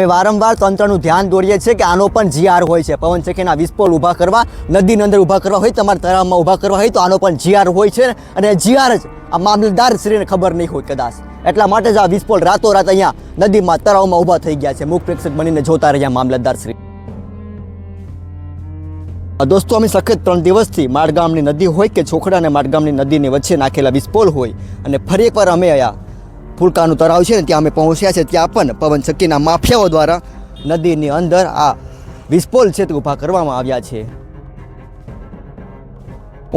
અમે વારંવાર તંત્રનું ધ્યાન દોરીએ છીએ કે આનો પણ જીઆર હોય છે. પવન ચક્કીના વિસ્ફોટ ઊભા કરવા નદીની અંદર ઊભા કરવા હોય, તમારા તળાવમાં ઊભા કરવા હોય તો આનો પણ જીઆર હોય છે અને જીઆર જ આ મામલતદાર શ્રીને ખબર નહીં હોય કદાચ. એટલા માટે જ આ વિસ્ફોટ રાતોરાત અહીંયા નદીમાં, તળાવમાં ઊભા થઈ ગયા છે. મુખ પ્રેક્ષક બનીને જોતા રહ્યા મામલતદાર શ્રી દોસ્તો, અમે સખત ત્રણ દિવસથી માડગામની નદી હોય કે છોખડા અને માડગામની નદીની વચ્ચે નાખેલા વિસ્પોલ હોય અને ફરી એકવાર અમે અહીંયા ફૂલકાનું તળાવ છે ને, ત્યાં અમે પહોંચ્યા છે. ત્યાં પણ પવન શક્તિના માફિયાઓ દ્વારા નદીની અંદર આ વિસ્ફોલ છે તે ઊભા કરવામાં આવ્યા છે.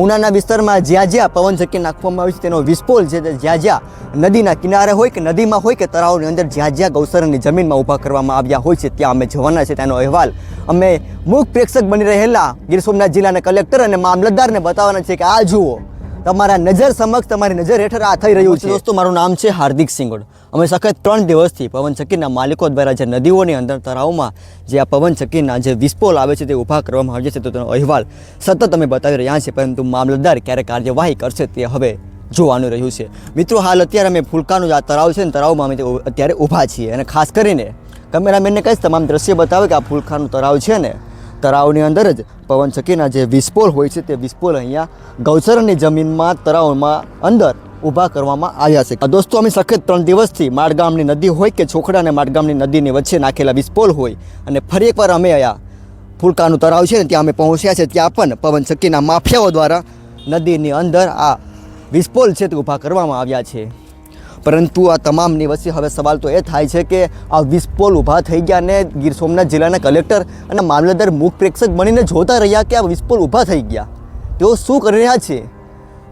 ઉનાના વિસ્તારમાં જ્યાં જ્યાં પવન ચક્કી નાખવામાં આવે છે તેનો વિસ્ફોલ છે તે જ્યાં જ્યાં નદીના કિનારે હોય કે નદીમાં હોય કે તળાવની અંદર જ્યાં જ્યાં ગૌસરની જમીનમાં ઊભા કરવામાં આવ્યા હોય છે, ત્યાં અમે જવાના છે તેનો અહેવાલ અમે મુખ પ્રેક્ષક બની રહેલા ગીર સોમનાથ જિલ્લાના કલેક્ટર અને મામલતદારને બતાવવાના છે કે આ જુઓ. તમારા નજર સમક્ષ તમારી નજર હેઠળ આ થઈ રહ્યું છે. દોસ્તો મારું નામ છે હાર્દિક સિંગોડ. અમે સખત ત્રણ દિવસથી પવન ચક્કીના માલિકો દ્વારા જે નદીઓની અંદર તળાવમાં જે આ પવન ચક્કીના જે વિસ્ફોલ આવે છે તે ઊભા કરવામાં આવે છે તો તેનો અહેવાલ સતત અમે બતાવી રહ્યા છીએ પરંતુ મામલતદાર ક્યારે કાર્યવાહી કરશે તે હવે જોવાનું રહ્યું છે. મિત્રો હાલ અત્યારે અમે ફૂલકાનું જે આ તળાવ છે ને તળાવમાં અમે અત્યારે ઊભા છીએ. અને ખાસ કરીને કેમેરામેનને કહીશ તમામ દ્રશ્ય બતાવે કે આ ફૂલકાનું તળાવ છે ને તળાવની અંદર જ પવનચક્કીના જે વિસ્ફોલ હોય છે તે વિસ્ફોલ અહીંયા ગૌચરની જમીનમાં, તળાવમાં અંદર ઊભા કરવામાં આવ્યા છે. દોસ્તો, અમે સખત ત્રણ દિવસથી માડગામની નદી હોય કે છોકરાને માડગામની નદીની વચ્ચે નાખેલા વિસ્ફોલ હોય અને ફરી એકવાર અમે અહીંયા ફૂલકાનું તળાવ છે ને ત્યાં અમે પહોંચ્યા છે, ત્યાં પણ પવનચક્કીના માફિયાઓ દ્વારા નદીની અંદર આ વિસ્ફોલ છે તે ઊભા કરવામાં આવ્યા છે. પરંતુ આ તમામની વચ્ચે હવે સવાલ તો એ થાય છે કે આ વિસ્ફોલ ઊભા થઈ ગયા અને ગીર સોમનાથ જિલ્લાના કલેક્ટર અને મામલતદાર મુખ પ્રેક્ષક બનીને જોતા રહ્યા કે આ વિસ્ફોલ ઊભા થઈ ગયા. તેઓ શું કરી રહ્યા છે?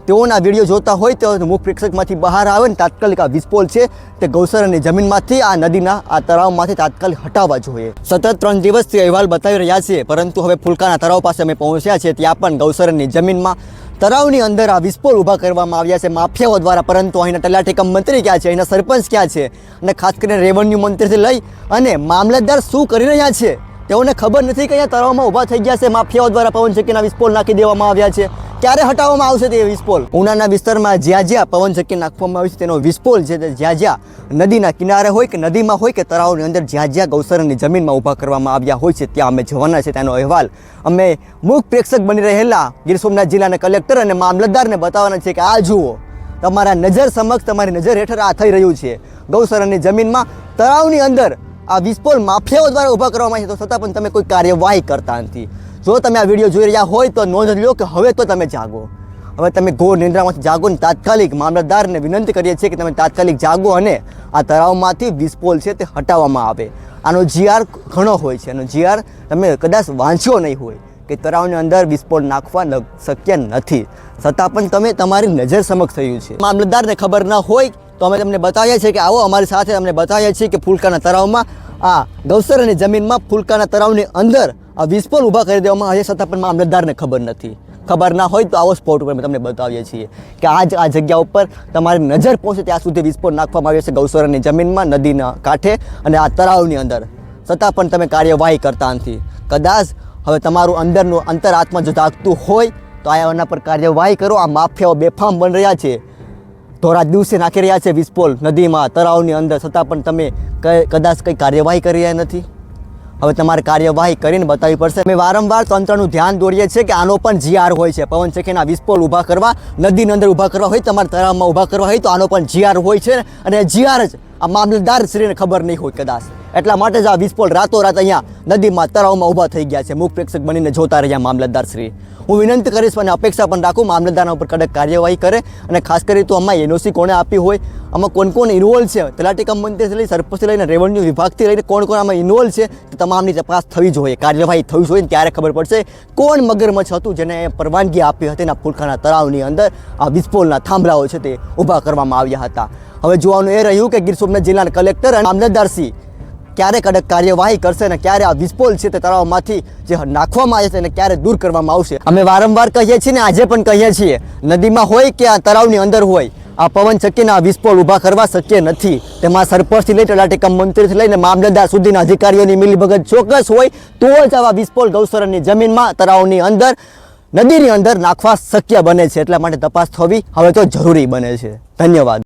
તેઓના વીડિયો જોતા હોય તો મુખ પ્રેક્ષકમાંથી બહાર આવે ને તાત્કાલિક આ વિસ્ફોલ છે તે ગૌસરની જમીનમાંથી આ નદીના, આ તળાવમાંથી તાત્કાલિક હટાવવા જોઈએ. સતત ત્રણ દિવસથી અહેવાલ બતાવી રહ્યા છે, પરંતુ હવે ફુલકાના તળાવ પાસે અમે પહોંચ્યા છે, ત્યાં પણ ગૌસરની જમીનમાં તળાવની અંદર આ વિસ્ફોટ ઊભા કરવામાં આવ્યા છે. માફિયાઓ દ્વારા, પરંતુ અહીંના તલાટીકમ મંત્રી ક્યાં છે? અહીંના સરપંચ ક્યાં છે? અને ખાસ કરીને રેવન્યુ મંત્રીથી લઈ અને મામલતદાર શું કરી રહ્યા છે? તેઓને ખબર નથી કે અહીંયા તળાવમાં ઊભા થઈ ગયા છે. માફિયાઓ દ્વારા પવન ચક્કીના વિસ્ફોટ નાખી દેવામાં આવ્યા છે. ક્યારે હટાવવામાં આવશે તે વિસ્પોલ ઉનાના વિસ્તારમાં જ્યાં જ્યાં પવન ચક્કી નાખવામાં આવે છે તેનો વિસ્ફોલ છે તે જ્યાં જ્યાં નદીના કિનારે હોય કે નદીમાં હોય કે તળાવની અંદર જ્યાં જ્યાં ગૌસરની જમીનમાં ઊભા કરવામાં આવ્યા હોય છે, ત્યાં અમે જવાના છે તેનો અહેવાલ અમે મુખ પ્રેક્ષક બની રહેલા ગીર સોમનાથ જિલ્લાના કલેક્ટર અને મામલતદારને બતાવવાના છે કે આ જુઓ, તમારા નજર સમક્ષ તમારી નજર હેઠળ આ થઈ રહ્યું છે. ગૌસરની જમીનમાં તળાવની અંદર આ વિસ્ફોલ માફિયાઓ દ્વારા ઊભા કરવામાં આવે છે, તો છતાં પણ તમે કોઈ કાર્યવાહી કરતા નથી. જો તમે આ વીડિયો જોઈ રહ્યા હોય તો નોંધ લો કે હવે તો તમે જાગો. હવે તમે ઘોર નિંદ્રામાંથી જાગો ને તાત્કાલિક મામલતદારને વિનંતી કરીએ છીએ કે તમે તાત્કાલિક જાગો અને આ તળાવમાંથી વિસ્ફોલ છે તે હટાવવામાં આવે. આનો જીઆર ઘણો હોય છે. આનો જીઆર તમે કદાચ વાંચ્યો નહીં હોય કે તળાવની અંદર વિસ્ફોટ નાખવા શક્ય નથી. છતાં પણ તમે તમારી નજર સમક્ષ થયું છે. મામલતદારને ખબર ન હોય તો અમે તમને બતાવીએ છીએ કે આવો અમારી સાથે અમને બતાવીએ છીએ કે ફૂલકાના તળાવમાં આ ગૌસરની જમીનમાં ફૂલકાના તળાવની અંદર આ વિસ્ફોટ ઊભા કરી દેવામાં આવે છે છતાં પણ મામલતદારને ખબર નથી. ખબર ના હોય તો આવો સ્પોટ ઉપર અમે તમને બતાવીએ છીએ કે આ આ જગ્યા ઉપર તમારી નજર પહોંચે ત્યાં સુધી વિસ્ફોટ નાખવામાં આવ્યો છે ગૌસરની જમીનમાં, નદીના કાંઠે અને આ તળાવની અંદર. છતાં પણ તમે કાર્યવાહી કરતા નથી. કદાચ હવે તમારું અંદરનું અંતરાત્મા જો જાગતું હોય તો આ એના પર કાર્યવાહી કરો. આ માફિયાઓ બેફામ બની રહ્યા છે. ધોરા દિવસે નાખી રહ્યા છે વિસ્ફોલ નદીમાં, તળાવની અંદર. છતાં પણ તમે કદાચ કંઈ કાર્યવાહી કરી રહ્યા નથી? હવે તમારે કાર્યવાહી કરીને બતાવવી પડશે. અમે વારંવાર તંત્રનું ધ્યાન દોરીએ છીએ કે આનો પણ જીઆર હોય છે. પવન ચક્કીના વિસ્ફોટ ઊભા કરવા, નદીની અંદર ઊભા કરવા હોય, તમારા તળાવમાં ઊભા કરવા હોય તો આનો પણ જીઆર હોય છે. અને જીઆર જ આ મામલતદાર શ્રીને ખબર નહીં હોય કદાચ. એટલા માટે જ આ વિસ્ફોટ રાતોરાત અહીંયા નદીમાં, તળાવમાં ઊભા થઈ ગયા છે. મુખ પ્રેક્ષક બનીને જોતા રહ્યા મામલતદાર શ્રી. હું વિનંતી કરીશ અને અપેક્ષા પણ રાખું મામલતદારના ઉપર કડક કાર્યવાહી કરે અને ખાસ કરી તો આમાં એનઓસી કોણે આપી હોય આમાં કોણ કોણ ઇન્વોલ્વ છે? તલાટી કમ મંત્રીથી લઈ, સરપંચથી લઈને રેવન્યુ વિભાગથી લઈને કોણ કોણ આમાં ઇન્વોલ્વ છે? તો તમામની તપાસ થવી જોઈએ. કાર્યવાહી થવી જોઈએ ત્યારે ખબર પડશે કોણ મગરમચ્છ હતું જેને પરવાનગી આપી હતી એના પુલખાના તળાવની અંદર. આ વિસ્ફોલના થાંભલાઓ છે તે ઊભા કરવામાં આવ્યા હતા. હવે જોવાનું એ રહ્યું કે ગીર સોમનાથ જિલ્લાના કલેક્ટર અને મામલતદારશ્રી ક્યારે કડક કાર્યવાહી કરશે અને ક્યારે આ વિસ્ફોલ છે તે તળાવમાંથી જે નાખવામાં આવે છે એને ક્યારે દૂર કરવામાં આવશે? અમે વારંવાર કહીએ છીએ ને આજે પણ કહીએ છીએ, નદીમાં હોય કે આ તળાવની અંદર હોય આ પવન ચક્કીના આ વિસ્ફોલ ઊભા કરવા શક્ય નથી. તેમાં સરપંચથી લઈ તલાટીકમ મંત્રીથી લઈને મામલતદાર સુધીના અધિકારીઓની મિલીભગત ચોક્કસ હોય, તો જ આવા વિસ્ફોટ ગૌસરની જમીનમાં, તળાવની અંદર, નદીની અંદર નાખવા શક્ય બને છે. એટલા માટે તપાસ થવી હવે તો જરૂરી બને છે. ધન્યવાદ.